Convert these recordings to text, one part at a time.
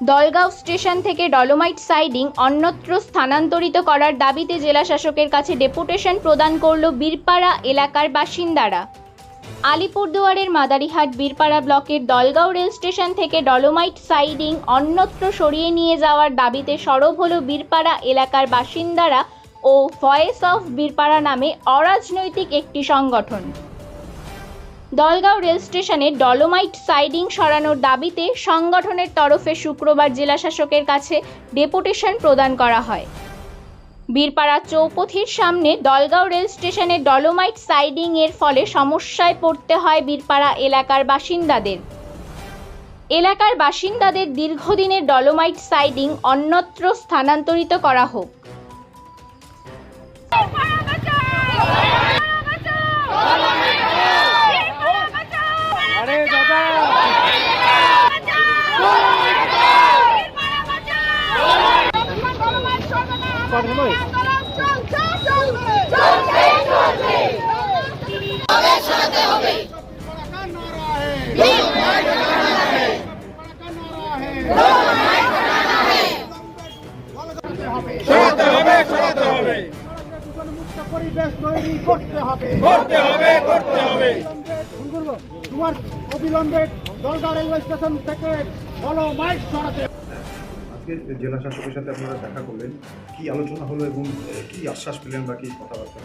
Dalgaon station থেকে dolomite siding অন্যত্র স্থানান্তরিত করার দাবিতে জেলা শাসকের কাছে ডেপুটেশন প্রদান করল বীরপাড়া এলাকার বাসিন্দারা। আলিপুরদুয়ারের মাদারিহাট বীরপাড়া ব্লকের দলগাঁও রেল স্টেশন থেকে ডলোমাইট সাইডিং অন্যত্র সরিয়ে নিয়ে যাওয়ার দাবিতে সরব হল বীরপাড়া এলাকার বাসিন্দারা ও ভয়েস অফ বীরপাড়া নামে অরাজনৈতিক একটি সংগঠন। দলগাঁও রেল স্টেশনে ডলোমাইট সাইডিং সরানোর দাবিতে সংগঠনের তরফে শুক্রবার জেলাশাসকের কাছে ডেপুটেশন প্রদান করা হয়। বীরপাড়া চৌপথির সামনে দলগাঁও রেল স্টেশনে ডলোমাইট সাইডিং এর ফলে সমস্যায় পড়তে হয় বীরপাড়া এলাকার বাসিন্দাদের। এলাকার বাসিন্দাদের দীর্ঘদিনের ডলোমাইট সাইডিং অন্যত্র স্থানান্তরিত করা হোক। করতে হবে করতে হবে। তোমার অবিলম্বে দলগা রেলওয়ে স্টেশন থেকে বলো মাইক সরাতে। আজকে জেলা শাসকের সাথে আপনারা দেখা করলেন। কি আলোচনা হলো এবং কি আশ্বাস পেলেন বা কি কথাবার্তা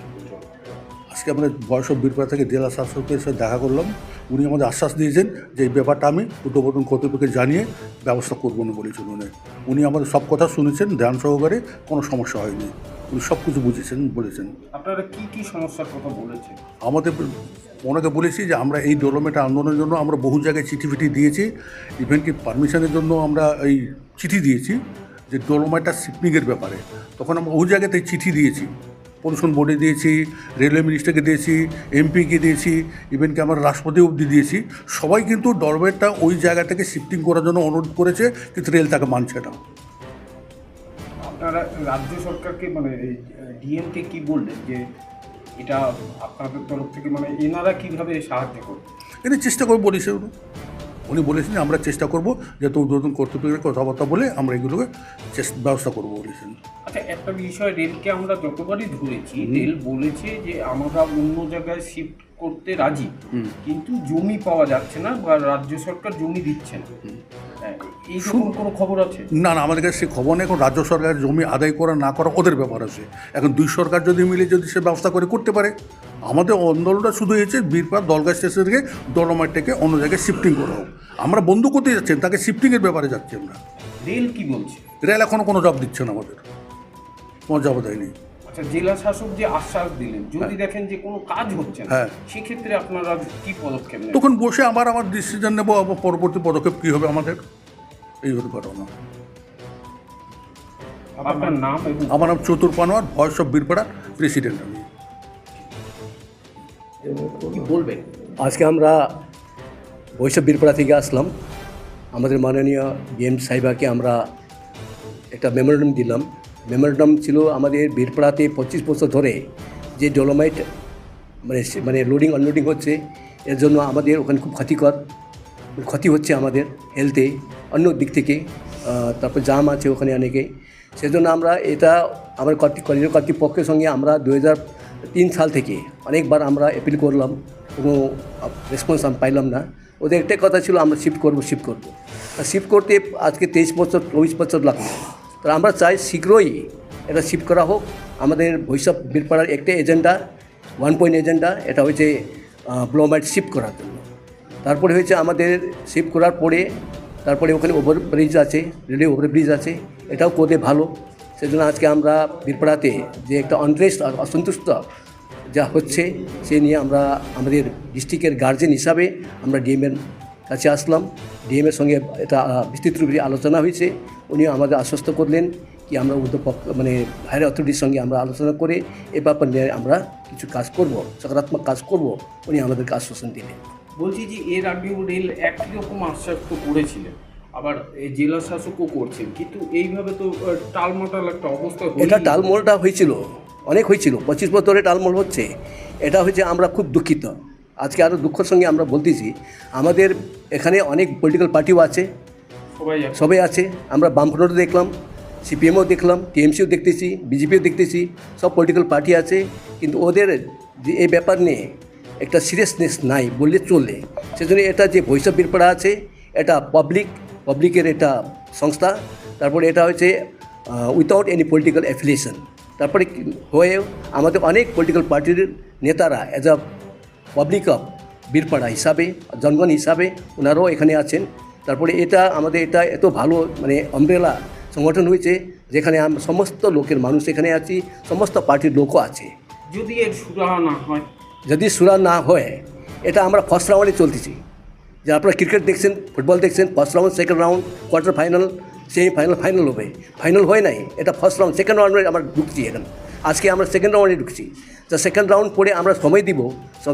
আজকে আমরা বয়স বীরপাড়া থেকে জেলা শাসকের সাথে দেখা করলাম। উনি আমাদের আশ্বাস দিয়েছেন যে এই ব্যাপারটা আমি উদ্বোধন কর্তৃপক্ষকে জানিয়ে ব্যবস্থা করব না বলেছেন উনি। উনি আমাদের সব কথা শুনেছেন ধ্যান সহকারে কোনো সমস্যা হয়নি। উনি সব কিছু বুঝেছেন বলেছেন। আপনারা কি কি সমস্যার কথা বলেছেন? আমাদের ওনাকে বলেছি যে আমরা এই ডেভেলপমেন্ট আন্দোলনের জন্য আমরা বহু জায়গায় চিঠি ফিঠি দিয়েছি ইভেন কি পারমিশনের জন্য আমরা এই চিঠি দিয়েছি যে ডোলোমাইটটা শিপিংয়ের ব্যাপারে। তখন আমরা বহু জায়গাতে চিঠি দিয়েছি পলিউশন বোর্ডে দিয়েছি রেলওয়ে মিনিস্টারকে দিয়েছি এমপিকে দিয়েছি ইভেন কি আমরা রাষ্ট্রপতি অবধি দিয়েছি। সবাই কিন্তু ডলমেটটা ওই জায়গা থেকে শিফটিং করার জন্য অনুরোধ করেছে কিন্তু রেল তাকে মানছে না। আপনারা রাজ্য সরকারকে মানে ডিএমকে কি বললেন যে এটা আপনাদের তরফ থেকে মানে এনারা কীভাবে সাহায্য করবে? এটা চেষ্টা করে বলেছে উনি। উনি বলেছেন আমরা চেষ্টা করব যাতে উদ্বোধন কর্তৃপক্ষের কথাবার্তা বলে আমরা এগুলোকে চেষ্টা ব্যবস্থা করব বলেছেন। আচ্ছা একটা বিষয় রেলকে আমরা যতবারই ধরেছি রেল বলেছে যে আমরা অন্য জায়গায় শিফট করতে রাজি। কিন্তু জমি পাওয়া যাচ্ছে না বা রাজ্য সরকার জমি দিচ্ছে না। না না আমাদের কাছে সে খবর নেই। এখন রাজ্য সরকার জমি আদায় করা না করা ওদের ব্যাপার আছে। এখন দুই সরকার যদি মিলে যদি সে ব্যবস্থা করে করতে পারে। আমাদের আন্দোলনটা শুধু হয়েছে বীরপাড় দলগা স্টেশন থেকে ডলোমাইট থেকে অন্য জায়গায় শিফটিং করা হোক। আমরা বন্ধু করতে যাচ্ছেন তাকে শিফটিংয়ের ব্যাপারে যাচ্ছি আমরা। রেল কি বলছে? রেল এখনও কোনো জবাব দিচ্ছে না আমাদের। কোনো জবাব দেয়নি। আচ্ছা জেলা শাসক যে আশ্বাস দিলেন যদি দেখেন যে কোনো কাজ হচ্ছে না হ্যাঁ। সেক্ষেত্রে আপনারা কি পদক্ষেপ তখন বসে আমার আমার ডিসিশন নেব পরবর্তী পদক্ষেপ কী হবে আমাদের? এই হতে পারো না আপনার নাম আমার নাম Chatur Panowar voice of Birpara president আমি। বলবেন? আজকে আমরা বৈশাখ বীরপাড়া থেকে আসলাম। আমাদের মাননীয় ডিএম সাহেবাকে আমরা একটা মেমোরেন্ডাম দিলাম। মেমোরেন্ডাম ছিল আমাদের বীরপাড়াতে পঁচিশ বছর ধরে যে ডলোমাইট মানে সে- মানে লোডিং আনলোডিং হচ্ছে। এর জন্য আমাদের ওখানে খুব ক্ষতিকর ক্ষতি হচ্ছে আমাদের হেলথে অন্য দিক থেকে তারপর জাম আছে ওখানে অনেকে। সেজন্য আমরা এটা আমার কলেজের কর্তৃপক্ষের সঙ্গে আমরা দু তিন সাল থেকে অনেকবার আমরা অ্যাপিল করলাম কোনো রেসপন্স আমি পাইলাম না। ওদের একটাই কথা ছিল, আমরা শিফট করব শিফট করব। শিফট করতে আজকে তেইশ বছর, চব্বিশ বছর লাগবে তো আমরা চাই শীঘ্রই এটা শিফট করা হোক। আমাদের ভৈষব বীরপাড়ার একটা এজেন্ডা ওয়ান পয়েন্ট এজেন্ডা এটা হচ্ছে ব্লোমাইট শিফট করার জন্য। তারপরে হয়েছে আমাদের শিফট করার পরে তারপরে ওখানে ওভার ব্রিজ আছে রেলওয়ে ওভার ব্রিজ আছে। এটাও করতে ভালো। সেজন্য আজকে আমরা বীরপাড়াতে যে একটা অনরেস্ট আর অসন্তুষ্ট যা হচ্ছে, সে নিয়ে আমরা আমাদের ডিস্ট্রিক্টের গার্জেন হিসাবে আমরা ডিএমের কাছে আসলাম। ডিএমের সঙ্গে এটা বিস্তৃত রূপে আলোচনা হয়েছে। উনি আমাদের আশ্বস্ত করলেন কি আমরা উদ্যোগ মানে হায়ার অথরিটির সঙ্গে আমরা আলোচনা করে এ ব্যাপার নিয়ে আমরা কিছু কাজ করব, সকারাত্মক কাজ করব। উনি আমাদেরকে আশ্বাসন দিলেন। বলছি যে এর আগেও রেল একই রকম আশ্বাস তো করেছিলেন। আবার এই জেলা শাসকও করছেন। কিন্তু এইভাবে তো টালমাটাল একটা অবস্থা এটা টালমোলটা হয়েছিল অনেক হয়েছিল। পঁচিশ বছরে টালমোল হচ্ছে। এটা হচ্ছে আমরা খুব দুঃখিত। আজকে আরও দুঃখের সঙ্গে আমরা বলতেছি আমাদের এখানে অনেক পলিটিক্যাল পার্টিও আছে। সবাই আছে। সবাই আছে। আমরা বামফ্রন্টও দেখলাম সিপিএমও দেখলাম টিএমসিও দেখতেছি বিজেপিও দেখতেছি সব পলিটিক্যাল পার্টি আছে। কিন্তু ওদের যে এই ব্যাপার নিয়ে একটা সিরিয়াসনেস নাই বললে চলে সেজন্য এটা যে বৈশাখ বীরপাড়া আছে, এটা পাবলিক পাবলিকের এটা সংস্থা, তারপরে এটা হচ্ছে উইথাউট এনি পলিটিক্যাল অ্যাফিলিয়েশন তারপরে হয়েও আমাদের অনেক পলিটিক্যাল পার্টির নেতারা as a public of Birpara হিসাবে, জনগণ হিসাবে ওনারাও এখানে আছেন। তারপরে এটা আমাদের এটা এত ভালো মানে অমব্রেলা সংগঠন হয়েছে, যেখানে সমস্ত লোকের মানুষ এখানে আছি, সমস্ত পার্টির লোকও আছে। যদি এর সুরাহা না হয় যদি সুরা না হয়, এটা আমরা ফার্স্ট রাউন্ডে চলতেছি। যে আপনারা ক্রিকেট দেখছেন ফুটবল দেখছেন first round second round quarter final semi final final হবে। ফাইনাল হয় নাই, এটা ফার্স্ট রাউন্ড সেকেন্ড রাউন্ডে আমরা ঢুকছি এখন। আজকে আমরা সেকেন্ড রাউন্ডে ঢুকছি। তো সেকেন্ড রাউন্ড পরে আমরা সময় দিব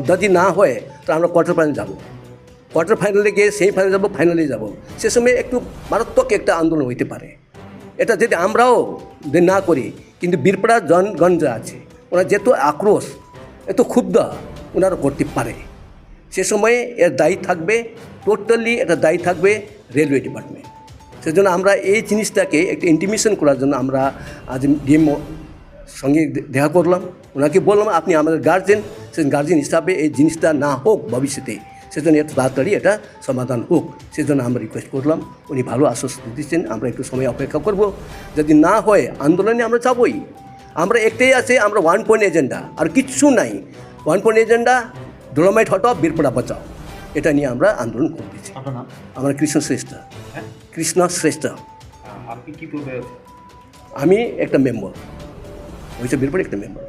যদি না হয়, তো আমরা কোয়ার্টার ফাইনাল যাব। কোয়ার্টার ফাইনালে গিয়ে সেমি ফাইনাল যাব ফাইনালে যাব। সে সময় একটু মারাত্মক একটা আন্দোলন হইতে পারে। এটা যদি আমরাও না করি, কিন্তু বীরপাড়া জনগণ যা আছে, ওরা যেত আক্রোশ এত ক্ষুব্ধ ওনারা করতে পারে। সে সময়ে এর দায়ী থাকবে টোটালি এটা দায়ী থাকবে রেলওয়ে ডিপার্টমেন্ট সেজন্য আমরা এই জিনিসটাকে একটু ইন্টিমেশন করার জন্য আমরা আজ ডিএম সঙ্গে দেখা করলাম। ওনাকে বললাম, আপনি আমাদের গার্জেন সেই গার্জেন হিসাবে এই জিনিসটা না হোক ভবিষ্যতে। সেজন্য একটু তাড়াতাড়ি এটা সমাধান হোক। সেজন্য আমরা রিকোয়েস্ট করলাম, উনি ভালো আশ্বস্ত দিচ্ছেন আমরা একটু সময় অপেক্ষা করব। যদি না হয়, আন্দোলনে আমরা যাবই। আমরা একটাই আছে আমরা ওয়ান পয়েন্ট এজেন্ডা আর কিচ্ছু নাই। ওয়ান পয়েন্ট এজেন্ডা ডোলোমাইট হটাও বীরপড়া বাঁচাও। এটা নিয়ে আমরা আন্দোলন করতেছি আমরা কৃষ্ণ শ্রেষ্ঠ। হ্যাঁ? কৃষ্ণ শ্রেষ্ঠ। আমি একটা মেম্বার ওইসব বীরপড়ে একটা মেম্বার